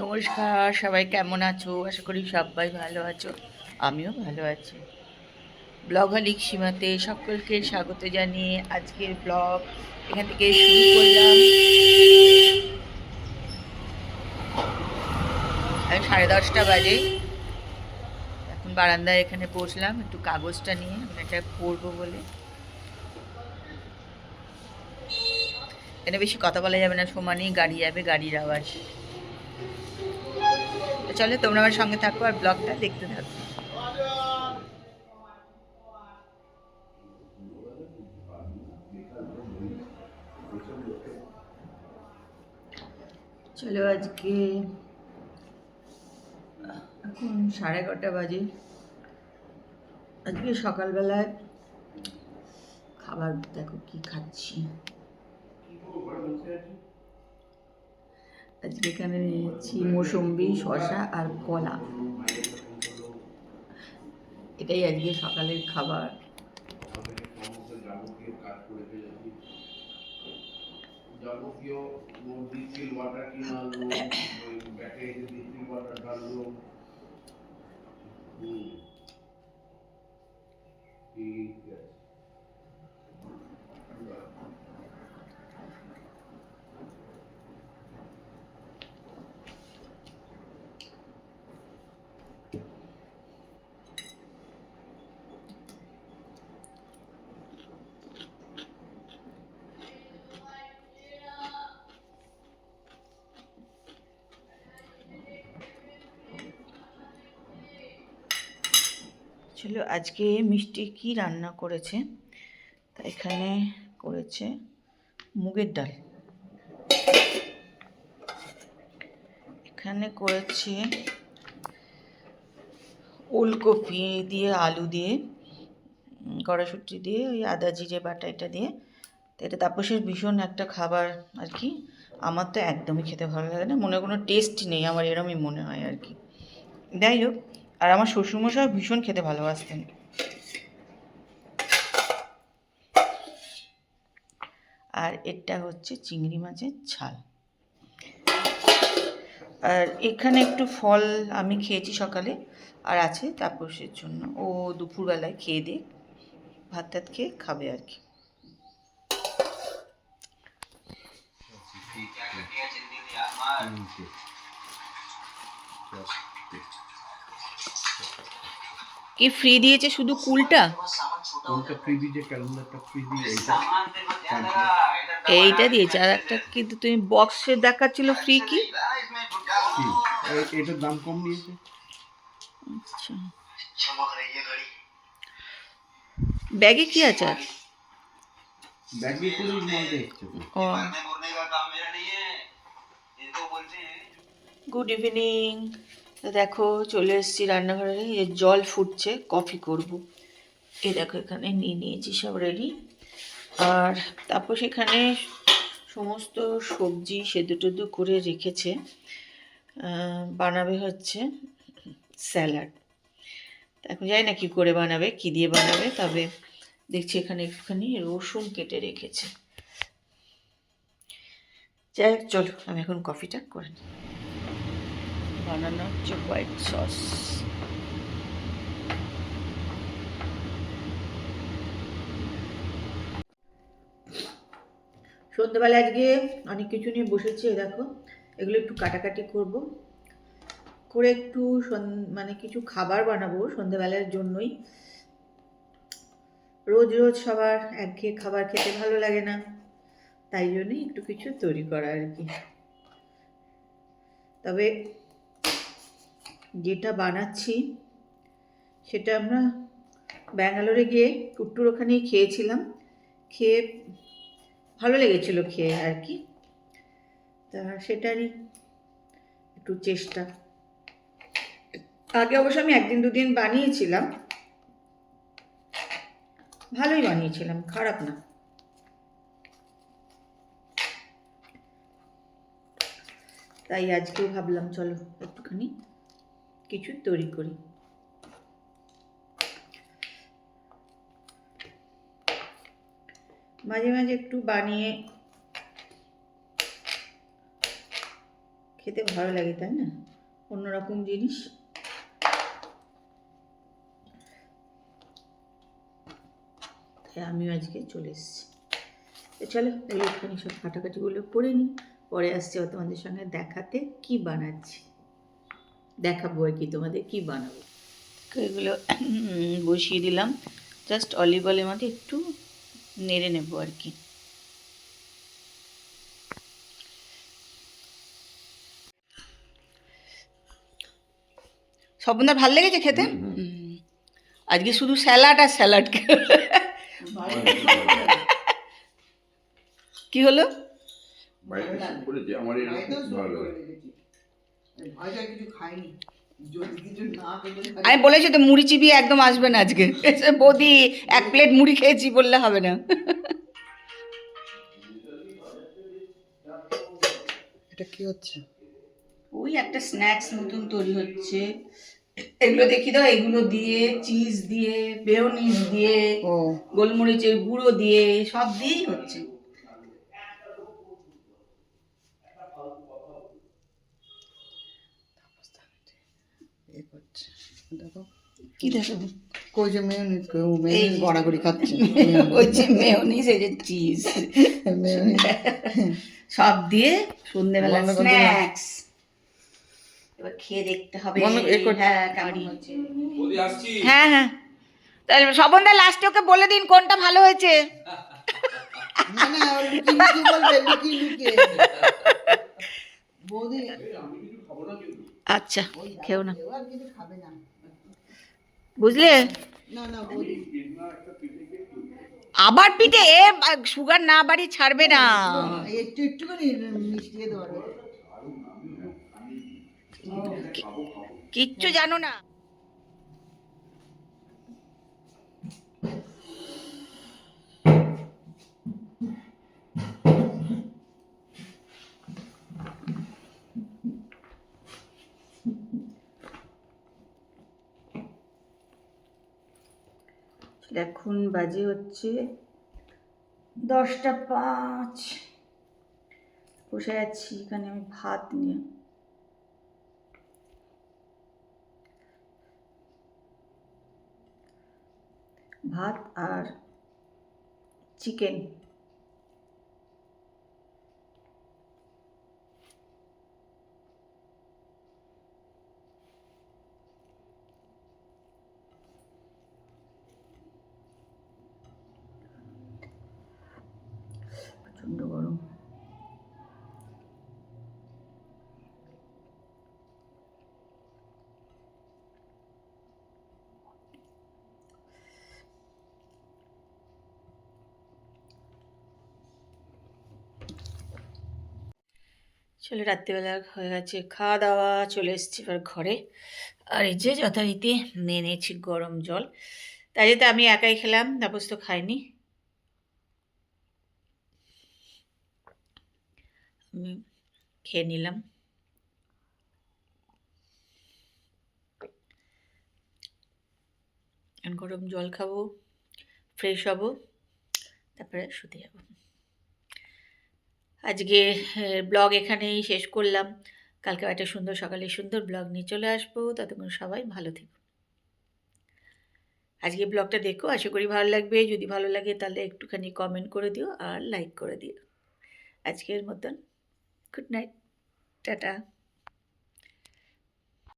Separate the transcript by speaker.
Speaker 1: নমস্কার, সবাই কেমন আছো? আশা করি সবাই ভালো আছো। আমিও ভালো আছি। ব্লগ হলিক সীমাতে সকলকে স্বাগত জানিয়ে আজকের ব্লগ এখান থেকে শুরু করলাম। এখন সাড়ে দশটা বাজে। এখন বারান্দায় এখানে বসলাম, একটু কাগজটা নিয়ে, আমি এটা পড়ব বলে। এখানে বেশি কথা বলা যাবে না সমানেই গাড়ি যাবে, গাড়ির আওয়াজ। চলো, তোমরা আমার সঙ্গে থাকো আর ব্লগটা দেখতে থাকো। চলো আজকে, এখন সাড়ে এগারোটা বাজে। আজকে সকালবেলায় খাবার, দেখো কি খাচ্ছি। আজকে এখানে নিয়েছি মৌসম্বি শশা আর কলা। এটাই আজকে সকালের খাবার।
Speaker 2: ঠিক আছে।
Speaker 1: ছিল আজকে মিষ্টি কি রান্না করেছে? তা এখানে করেছে মুগের ডাল। এখানে করেছে ওলকপি দিয়ে, আলু দিয়ে কড়াশুটি দিয়ে, ওই আদা জিরে বাটা এটা দিয়ে। তো এটা তাপসের ভীষণ একটা খাবার আর কি। আমার তো একদমই খেতে ভালো লাগে না, মনে কোনো টেস্ট নেই, আমার এরমই মনে হয় আর কি। যাই হোক আর আমার শ্বশুরমশাই ভীষণ খেতে ভালোবাসতেন। আর এটা হচ্ছে চিংড়ি মাছের ঝাল আর এখানে একটু ফল আমি খেয়েছি সকালে, আর আছে তাপসের জন্য। ও দুপুরবেলায় খেয়ে দিয়ে ভাত টাত খেয়ে খাবে আর কি। কি ফ্রি দিয়েছে শুধু কুলটা?
Speaker 2: কোনটা ফ্রিবি যে ক্যালেন্ডারটা ফ্রিবি এইটা
Speaker 1: এইটা দিয়েছে। আর একটা কিন্তু তুমি বক্সে দেখাচ্ছিল ফ্রি কি?
Speaker 2: এটার দাম কম নিয়েছে।
Speaker 1: আচ্ছা। ব্যাগে কি আছে আর?
Speaker 2: ব্যাগে মাল দেখছে
Speaker 1: ও। গুড ইভিনিং দেখো চলে এসেছি রান্নাঘরে। এই জল ফুটছে, কফি করব। এ দেখো এখানে নিয়ে নিয়েছি সব রেডি আর তারপর সেখানে সমস্ত সবজি সেদ্ধ টেদ্ধ করে রেখেছে। বানাবে হচ্ছে স্যালাড। এখন যাই না কী করে বানাবে, কী দিয়ে বানাবে, তবে দেখছি এখানে একটুখানি রসুন কেটে রেখেছে। যাই চলো, আমি এখন কফিটা করে নিই। বানানো হচ্ছে হোয়াইট সস সন্ধ্যেবেলা আজকে অনেক কিছু নিয়ে বসেছি দেখো। এগুলো একটু কাটাকাটি করব। করে একটু মানে কিছু খাবার বানাবো সন্ধ্যেবেলার জন্যই। রোজ রোজ সবার একঘেয়ে খাবার খেতে ভালো লাগে না, তাই জন্যই একটু কিছু তৈরি করা আর কি। তবে যেটা বানাচ্ছি, সেটা আমরা ব্যাঙ্গালোরে গিয়ে কুট্টুর ওখানেই খেয়েছিলাম। খেয়ে ভালো লেগেছিল খেয়ে আর কি। তা সেটারই একটু চেষ্টা। আগে অবশ্য আমি একদিন দুদিন বানিয়েছিলাম। ভালোই বানিয়েছিলাম, খারাপ না। তাই আজকেও ভাবলাম, চলো একটুখানি কিছু তৈরি করি। মাঝে মাঝে একটু বানিয়ে খেতে ভালো লাগে, তাই না? অন্যরকম জিনিস। তাই আমিও আজকে চলে এসেছি। তো চলো ওই একটুখানি সব কাটাকাটিগুলো করে নিই। পরে আসছে তোমাদের সঙ্গে দেখাতে কি বানাচ্ছি। দেখাবো আর কি তোমাদের কি বানাবো। তো এগুলো বসিয়ে দিলাম। জাস্ট অলিভ অয়েলের মধ্যে একটু নেড়ে নেব আর কি। স্বপনদার ভালো লেগেছে খেতে? আজকে শুধু স্যালাড আর স্যালাড কি হলো?
Speaker 2: আমার ভালো
Speaker 1: আমি বলেছি তো মুড়ি চিবিয়ে একদম আসবে না আজকে। এসে বৌদি এক প্লেট মুড়ি খেয়েছি বললে হবে না।
Speaker 3: এটা কি হচ্ছে?
Speaker 1: ওই একটা স্ন্যাক্স নতুন তৈরি হচ্ছে। এগুলো দেখি দাও এগুলো দিয়ে চিজ দিয়ে বেয়নিজ দিয়ে গোলমরিচের গুঁড়ো দিয়ে সব দিয়েই হচ্ছে
Speaker 3: এ করছে দেখো।
Speaker 1: কি দেখো?
Speaker 3: কই যে মেয়নিজ কই ও মেয়নিজ গড়াগড়ি খাচ্ছে।
Speaker 1: ওই যে মেয়নিজ এই যে চিজ
Speaker 3: মেয়নিজ
Speaker 1: সব দিয়ে সন্ধ্যেবেলা। স্ন্যাক্স এবার খেয়ে দেখতে হবে।
Speaker 3: বন্ধ এ কর-
Speaker 1: হ্যাঁ কেমন হ্যাঁ হ্যাঁ। তাহলে লাস্টে ওকে বলে দিন কোনটা ভালো হয়েছে।
Speaker 3: না না লুকিয়ে লুকিয়ে বলবে লুকিয়ে লুকিয়ে। বৌদি।
Speaker 1: আচ্ছা খেও না। বুঝলে?
Speaker 3: না না
Speaker 1: আবার পিঠে এ সুগার না বাড়ি ছাড়বে না।
Speaker 3: একটু একটু করে মিশিয়ে দেওয়ার
Speaker 1: কিচ্ছু জানো না। এখন বাজে হচ্ছে দশটা পাঁচ। বসে আছি এখানে আমি ভাত নিয়ে। ভাত আর চিকেন প্রচণ্ড গরম। চলে রাত্রিবেলা হয়ে গেছে খাওয়া দাওয়া চলে এসেছি এবার ঘরে। আর এই যে যথারীতি নিয়ে নিয়েছি গরম জল। তাই যেতে আমি একাই খেলাম, তাপস তো খাইনি আমি খেয়ে নিলাম। গরম জল খাব ফ্রেশ হব, তারপরে শুতে যাব। আজকে ব্লগ এখানেই শেষ করলাম। কালকে একটা সুন্দর, সকালে সুন্দর ব্লগ নিয়ে চলে আসব। ততক্ষণ সবাই ভালো থেকো। আজকে ব্লগটা দেখো, আশা করি ভালো লাগবে। যদি ভালো লাগে তাহলে একটুখানি কমেন্ট করে দিও আর লাইক করে দিও। আজকের মতন। Good night tata